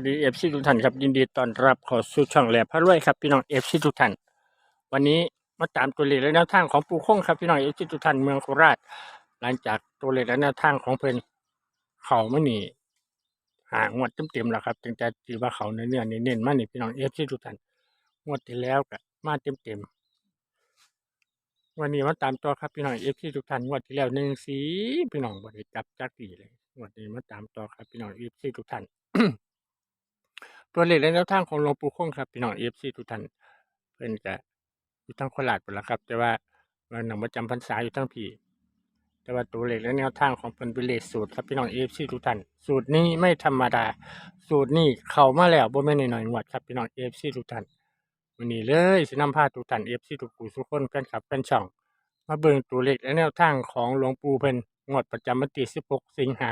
วัสดีเอฟซีทุกท่านครับยินดีต้อนรับเขอสู่ช่องแหลพระรวยครับพี่น้องเอฟซีทุกท่านวันนี้มาตามตัวเลขและแนวทางของปูคงครับพี่น้องเอฟซีทุกท่านเมืองโคราช หลังจากตัวเลขและแนวทางของเพิ่นเขาไม่หนีหางวดเต็มๆแล้วครับตั้งแต่ที่ว่าเขาเนื้อเนื้อเน้นๆมานี่พี่น้องเอฟซีทุกท่านงวดที่แล้วก็มาเต็มๆวันนี้มาตามตัวครับพี่น้องเอฟซีทุกท่านงวดที่แล้วหนึ่งสีพี่น้องบริจับจักดีเลยงวดนี้มาตามตัวครับพี่น้องเอฟซีทุกท่าน ตัวเลขและแนวทางของหลวงปู่คงครับพี่น้องเอฟซีทุกท่านเพิ่นจะอยู่ทั้งโคราชหมดแล้วครับ แต่ว่าวันหนังประจำพรรษาอยู่ทั้งพี่แต่ว่าตัวเลขและแนวทางของเพิ่นเป็นเลขสูตรครับพี่น้องเอฟซีทุกท่านสูตรนี้ไม่ธรรมดา สูตรนี้เข้ามาแล้วบ่แม่นน้อยๆงวดครับพี่น้องเอฟซีทุกท่านวันนี้เลยสินำพาทุกท่านเอฟซีทุกผู้ทุกคนแฟนคลับแฟนช่อง มาเบิ่งตัวเลขและแนวทางของหลวงปู่เพิ่นงวดประจำวันที่16 สิงหา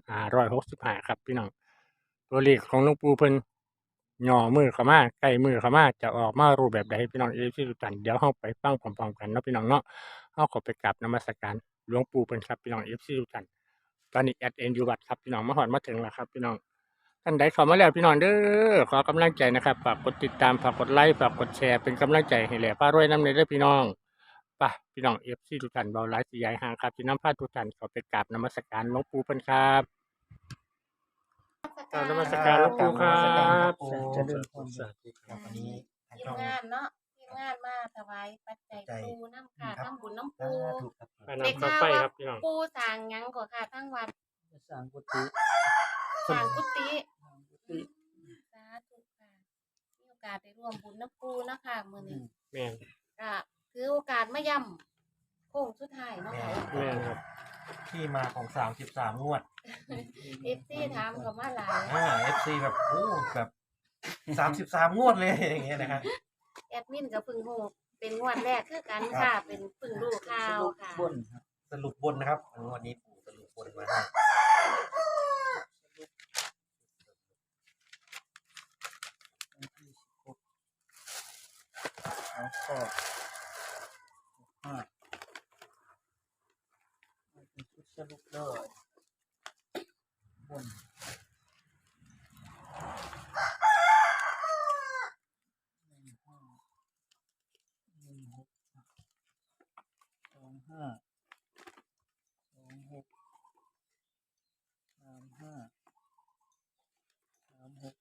2565 ครับพี่น้อง ตัวเลขของหลวงปู่เพิ่นย่อมือเข้ามาใกล้มือเข้ามาจะออกมารูปแบบใดพี่น้องเอฟซีทุกท่านเดี๋ยวเฮาไปฟังพร้อมๆกันเนาะพี่น้องเนาะเฮาขอไปกราบนมัสการหลวงปู่เพิ่นครับพี่น้องเอฟซีทุกท่านตอนนี้แอดเอ็นยู่วัดครับพี่น้องมาฮอดมาถึงแล้วครับพี่น้องท่านใดเข้ามาแล้วพี่น้องเด้อขอกำลังใจนะครับฝากกดติดตามฝากกดไลค์ฝากกดแชร์เป็นกำลังใจให้แหล่ป้ารวยน้ำในเด้อพี่น้องไป่ะพี่น้องเอฟซีทุกท่านเบาหลายสีใหญ่ห่างครับที่น้ำพาทุกท่านขอไปกราบนมัสการหลวงปู่เพิ่นครับ กราบนมัสการหลวงปู่ครับเจริญพรสาธุครับวันนี้ทางทีช่มอง งานเนาะทีมงานมาถวายปัจจัยปัจจัยปูน้ำค่ะครับน้ำบุญน้ำสาปูธุครับไปนำต่อไปครับพี่น้องปูสร้างหยังกว่าค่ะทั้งวัดสร้างกุฏิสร้างกุฏิสร้างกุฏิสาธุค่ะมีโอกาสได้ร่วมบุญน้ำปูเนาะค่ะมื้ออืนี้มแม่นก็ถือโอกาสมาย่ำโค้งสุดท้ายเนาะค่ะแม่นครับ ที่มาของสามสิบสามงวดเอฟซีถามเขามาหลายอ่าเอฟซีแบบโอ้แบบสามสิบสามงวดเลยอย่างเงี้ยนะครับ แอดมินกับพึ่งหูเป็นงวดแรกคือกันค่ะ เป็นพึ่งรู้ข่าวค่ะบนครับสรุปบนนะครับงวดนี้ปู่สรุปบนมาให้แล้วก็ห้าเป็นชุดสรุปเลยบนหนึ่งห้าหนึ่งหกสองห้าสองหกสามห้าสามหก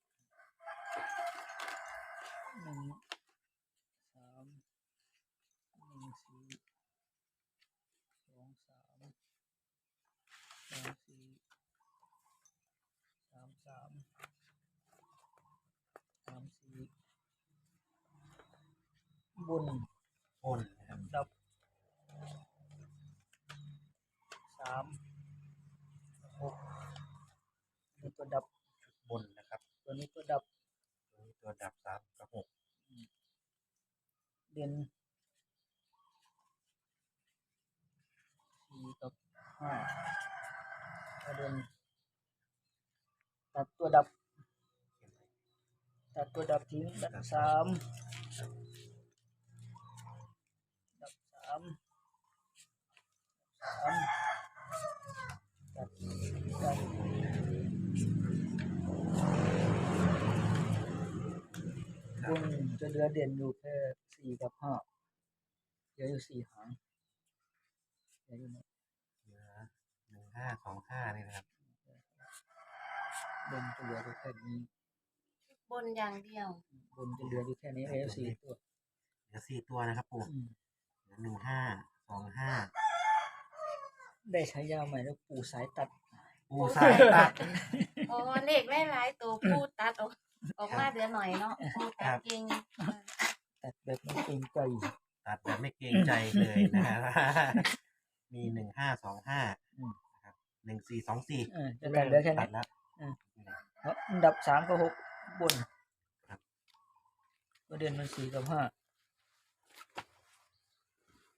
หนึ่ง สามหนึ่งสี่สองสามสองสี่สามสามสามสี่ บนบนนะครับดับสามหกนี่ตัวดับบนนะครับ ตัวนี้ตัวดับ ตัวนี้ตัวดับสามกับหกเด่นสี่กับห้าตัวเด่นตัดตัวดับตัดตัวดับทิ้งดับสามดับสามสามดับดับบนจะเหลือเด่นอยู่แค่สี่กับห้าเหลืออยู่สี่หางเหลืออยู่เนี่ยเหลือหนึ่งห้าสองห้านี่นะครับบนจะเหลืออยู่แค่นี้ บนอย่างเดียว บนจะเหลืออยู่แค่นี้แล้วสี่ตัว เหลือสี่ตัวนะครับปู่ อืมเหลือหนึ่งห้าสองห้าได้ใช้ยาใหม่แล้วปู่สายตัด ปูสายตัด อ๋อเลขหลายๆตัวพูดตัดออกออกมาเดือนหน่อยเนาะพูดตัดเก่งตัดแบบไม่เกรงใจตัดแบบไม่เกรงใจเลยนะฮะมีหนึ่งห้าสองห้านะครับหนึ่งสี่สองสี่เออจะตัดเหลือแค่ตันี้ดแล้วเพราะอันดับสามกับหกบนครับประเด็นมันสี่กับห้า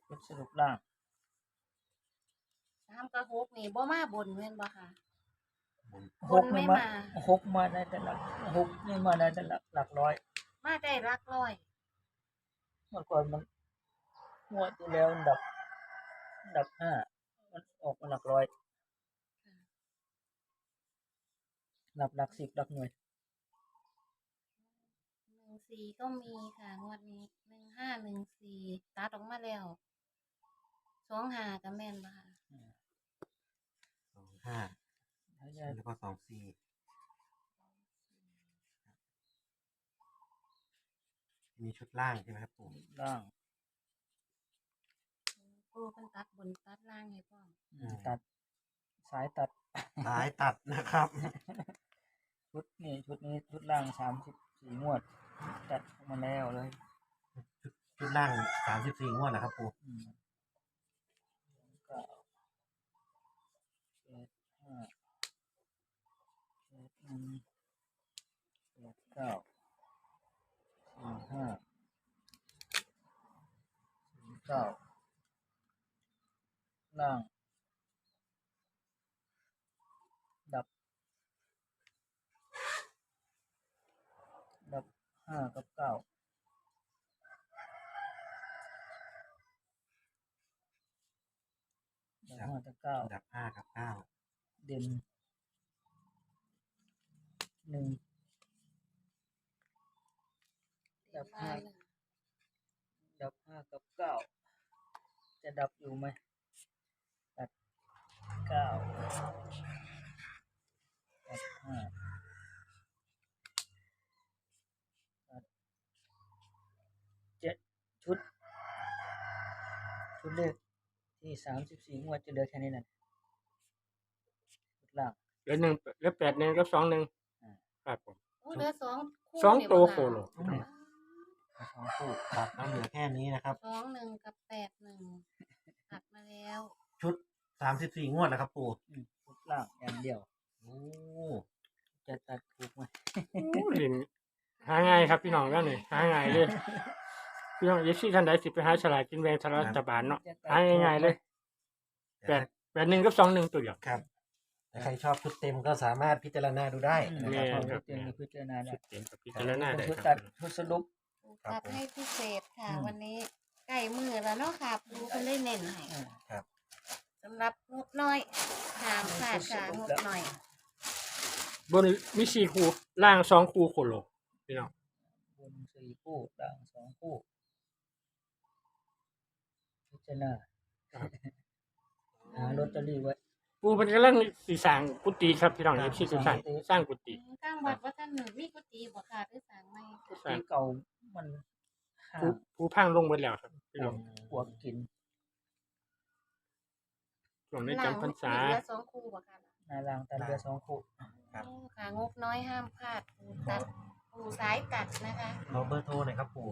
ลดสรุปล่างสามกับหกนี่บ่มาบนเว้นบ่ค่ะบนบหนกไม่นี่มามาหกมาได้แต่หลักหกนี่มาได้แต่หลักหลักร้อยมาได้รักร้อย เมื่อก่อนมันงวดที่แล้วอันดับอันดับห้ามันออกมาหลักร้อย หลักหลักสิบหลักหน่วยสี่ก็มีค่ะ งวดนี้หนึ่งห้าหนึ่งสี่ตัดออกมาแล้ว สองหากับแม่นบ่ค่ะ สองห้าถ้าจะแล้วก็สองสี่มีชุดล่างใช่ไหมครับปู่ล่างปูเพิ่นตัดบนตัดล่างให้พ่อมอืมตัด สายตัดสายตัดนะครับ ชุดนี่ชุดนี้ชุดล่างสามสิบสี่งวด ตัดออกมาแล้วเลยชุดล่างสามสิบสี่งวดนะครับปู่อืมเก้าเจ็ดห้าเจ็ดหนึ่ง แปดเก้าสี่ห้าสี่เก้าล่าง ดับ ดับห้ากับเก้าดับห้ากับเก้าอันดับห้ากับเก้าเด่น หนึ่งดับห้าหนึ่งดับห้ากับเก้าจะดับอยู่ไหมดับเก้าดับห้าดับเจ็ดชุด ชุดเลขที่สามสิบสี่งวดจะเหลือแค่นี้นั่นชุดล่าง เหลือหนึ่งเหลือแปดหนึ่งกับสองหนึ่งอ่า ครับผมโอ้เหลือสองคู่สองนี่ตัวบ่โคค่ะโลอืมเอาสองคู่ครับแล้วเหลือแค่นี้นะครับ สองหนึ่งกับแปดหนึ่งตัดมาแล้วชุดสามสิบสี่งวดนะครับ ปู่อืมชุดล่างอย่างเดียว โอ้จะตัดถูกไหมลินหาง่ายครับพี่น้องแล้วนี่หาง่ายเลยพี่น้องเอฟซีท่านใดสิไปหาฉลากกินแบ่งรัฐบาลเนาะจะตัดหาง่ายๆเลยแปดแปดหนึ่งกับสองหนึ่งตัวเดียวครับถ้า ใครชอบชุดเต็มก็สามารถพิจารณาดูได้อืมนะแม่ครับครับเต็มมีพิจารณาได้ชุดเต็มกับพิจารณาได้ชุดคตัรัดบชุดสรุป ครับตัดผม ให้พิเศษค่ะ อืม วันนี้ใกล้มือแล้วเนาะค่ะปูเพิ่นได้เน้นให้อ่าครับสำหรับงบน้อยหามขาดค่ะงบหน่อย บนมีสี่คู่ล่างสองคู่โคโลพี่น้องบนสี่คู่ล่างสองคู่พิจารณาหาลอตเตอรี่ไว้ ปูเป็นกำลังสีสร้างกุฏิครับพี่น้องครัเอบฟซีทุกท่านสร้างกุฏิสร้างกุฏิก้างวัดว่าท่านหนึ่งมีกุฏิบ่ค่ะหรือสั่งไม่กุฏิเก่ามันห้าผู้ผู้พังลงไปแล้วครับพี่ปน้วองกปวกกินช่วงในจำพรรษาเหลือสองคู่บ่ค่ะหนาล่างตัดเรือสองคู่ครับโอ้ค่ะงบน้อยห้ามพลาดปูตัดปูสายตัดนะคะขอเบอร์โทรหน่อยครับปู่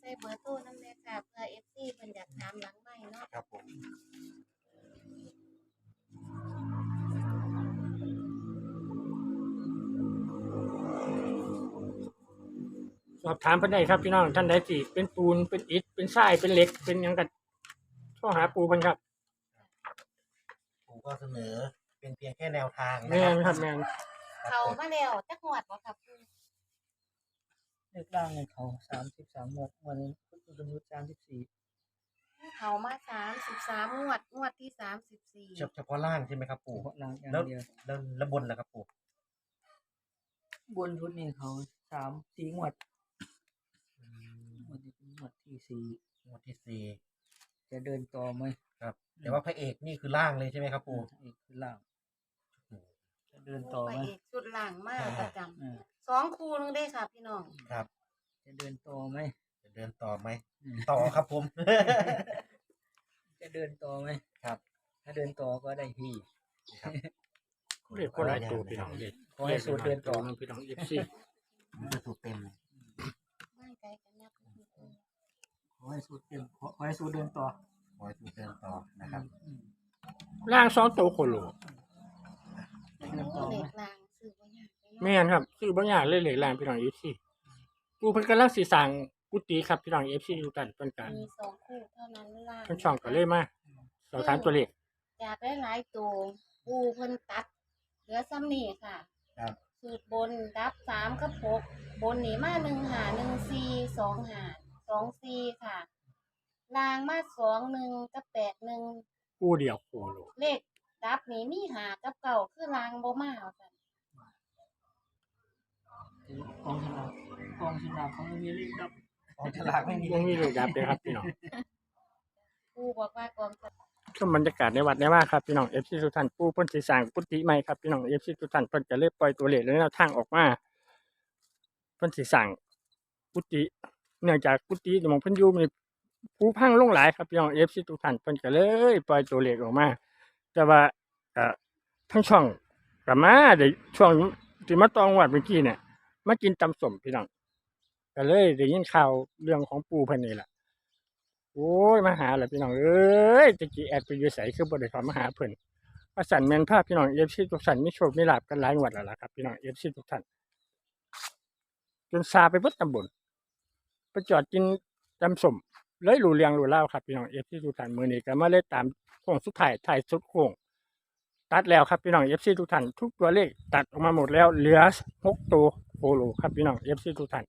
ใส่เบอร์โทรนั่นเลยค่ะเพื่อเอฟซีเพิ่นอยากถามหลังใหม่เนาะครับผม สอบถามเพิ่นได้ครับพี่น้องท่านใดสิเป็นปูนเป็นอิฐเป็นทรายเป็นเหล็ก เป็นหยังกันโทรหาปูเพิ่นครับปู่ก็เสนอเป็นเพียงแค่แนวทางนะแม่นคครัรับบแม่นเขามาแล้วจักหวดบ่ค่ะปูเลขล่างเนี่ยเขาสามสิบสามงวดวันนี้พุทธยุทธสามสิบสี่เขามาสามสิบสามงวดงวดที่สามสิบสี่เฉเฉพาะล่างใช่ไหมครับปูปู่ล่างอย่างแล้วเดียวแล้วแล้วบนล่ะครับปู่บนชุดนี้เขาสามสี่งวดง วดนี้เป็นงวดที่สี่งวดที่สี่จะเดินต่อไหมครับ แต่ว่าพระเอกนี่คือล่างเลยใช่ไหมครับปู่อีกคือล่างจะเดินต่อไปไหมอีกชุดหลังมากประจอ่าำสองคู่นึงได้ค่ะพี่น้อง ครับ จะเดินต่อไหมจะเดินต่อไหมอืมต่อครับผม จะเดินต่อไหมครับ ถ้าเดินต่อก็ได้พี่ครับเรียกคนหลายตัวพี่น้องเด็กขอให้สูตรเดินต่อ พี่น้องเอฟซีนี่คือสูตรเต็มไม่ไกลกันนัก ข อให้สูตรเดินขอขอให้สูตรเดินต่อขอให้สูตรเดินต่อนะครับอืมล่างสองตัวโคโลจะเดินต่อไหมเด็กลางซื้อบ่ยากไปเนาะแม่นครับคือบางอย่างเลยเหล็กล่างพี่น้องเอฟซีปูเพิ่นกำลังสีสร้างกุฏิครับพี่น้องเอฟซีทุกท่านเพิ่นกันมีสองคู่เท่านั้นล่างเพิ่นช่องก็เลยมาสอบถามตัวเลขจากหลายๆตัวปูเพิ่นตัดเหลือซ้ำนี่ค่ะครับ สูตรบนดับสามกับหกบนนี่มาหนึ่งหาหนึ่งสี่สองหา สองสี่ค่ะ ลางมาสองหนึ่งกับแปดหนึ่งปูเดียวโคโลเลขดับนี่มีหากับเก่าคือลางบ่มาเอากันถือกองสลากกองฉลากของมีเลขดับของฉลากไม่มียังมีเลยดับเลยครับพี่น้องปูบอกว่ากองสลากชมบรรยากาศในวัดในว่าครับพี่น้องเอฟซีทุกท่านปูเพิ่นสิสร้างกุฏิใหม่ครับพี่น้องเอฟซีทุกท่านเพิ่นจะเลยปล่อยตัวเลขและแนวทางออกมาเพิ่นสิสร้างกุฏิ เนื่องจากกุฏิหมองเพิ่นอยู่มีผู้พังลงหลายครับพี่น้องเอฟซีทุกท่านเพิ่นก็เลยปล่อยตัวเลขออกมา แต่ว่าเอ่อทั้งช่องกับมาได้ช่วงที่มาตองวัดเมื่อกี้เนี่ยมากินตำสมพี่น้องก็เลยได้ยินข่าวเรื่องของปูเพิ่นนี่แหละโอ้ยมาหาแหละพี่น้องเอ้ยตะกี้แอดไปอยู่ใส่คือบ่ได้ขอมาหาเพิ่นว่าสันแมนภาพพี่น้องเอฟซีทุกท่านมีโชคมีลาบกันหลายงวดแล้วล่ะครับพี่น้องเอฟซีทุกท่านจนซาไปเบิดตำบล ไปจอดกินตำสมเลยรู้เรื่องรู้เล่าครับพี่น้องเอฟซีทุกท่านมือนี้ก็มาเลยตามโค้งสุดท้ายท้ายสุดโค้งตัดแล้วครับพี่น้องเอฟซีทุกท่านทุกตัวเลขตัดออกมาหมดแล้วเหลือหกตัวโคโลครับพี่น้องเอฟซีทุกท่าน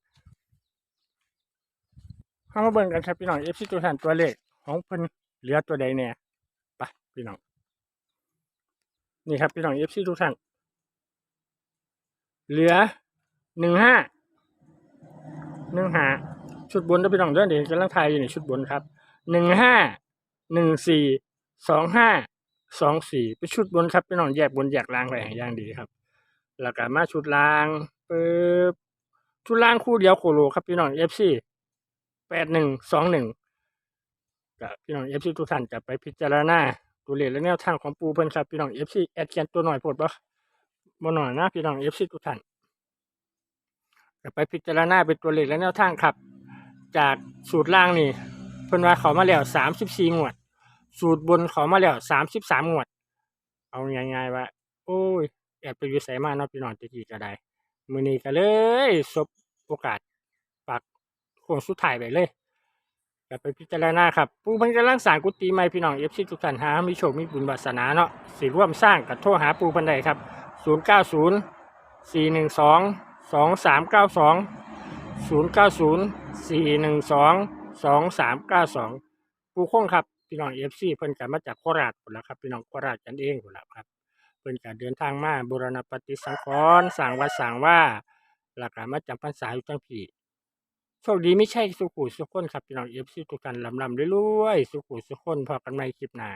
เข้ามาเบิ่งกันครับพี่น้องเอฟซีตัวท่านตัวเลขของเพิ่นเหลือตัวใดแน่ไปพี่น้องนี่ครับพี่น้องเอฟซีทุกท่านเหลือหนึ่งห้าหนึ่งห้า ชุดบนนะพี่น้องเด้อเดี๋ยวกำลังทายอยู่ในชุดบนครับหนึ่งห้าหนึ่งสี่สองห้าสองสี่เป็นชุดบนครับพี่น้องแยกบนแยกล่างไปอย่างดีครับ แล้วก็มาชุดล่างปึ๊บชุดล่างคู่เดียวโคโลครับพี่น้องเอฟซีแปดหนึ่งสองหนึ่งกับพี่น้องเอฟซีทุกท่านจะไปพิจารณาตัวเลขและแนวทางของปูเพิ่นครับพี่น้องเอฟซีแอดเขียนตัวหน่อยโพดบ่บ่หน่อยนะพี่น้องเอฟซีทุกท่านจะไปพิจารณาเป็นตัวเลขและแนวทางครับ จากสูตรล่างนี่เพิ่นว่าเขามาแล้วสามสิบสี่งวด สูตรบนเขามาแล้วสามสิบสามงวด เอาง่ายๆว่า โอ้ยแอบไปอยู่ไสมาเนาะพี่น้องตะกี้ก็ได้มือนี้ก็เลยสบโอกาสฝากโค้งสุดท้ายไปเลยกลับไปพิจารณาครับผู้เพันกำลังสร้างกุฏิใหม่พี่น้องเอฟซีทุกท่านหามีโชคมีบุญวาสนาเนาะสิร่วมสร้างกับโทรหาปูพันใดครับ 0 9 0 4 1 2 2 3 9 2 0 9 0 4 1 2 2 3 9 2ปูคงครับพี่น้องเอฟซีเพิ่นกันมาจากโคราชหมดแล้วครับพี่น้องโคราชกันเองหมดแล้วครับเพิ่นการเดินทางมาบูรณปฏิสังขรณ์สร้างวัดสร้างว่าหลักการมาจำพรรษาอยู่จังพี่โชคดีไม่ใช่สุขุสุขคนครับพี่น้องเอฟซีทุกท่านลำลำเรวยๆสุขุสุขคนพอกันใหม่คลิปหน้า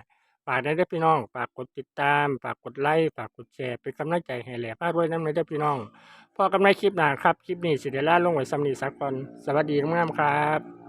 ากได้เด้อพี่น้อง ฝากกดติดตาม ฝากกดไลค์ ฝากกดแชร์ เป็นกำลังใจให้แหล่พาด้วยน้ำเลยเด้อพี่น้อง พอกันในคลิปหน้าครับ คลิปนี้สิเดล่าลงไว้สำนีสักคนสวัสดีงามครับ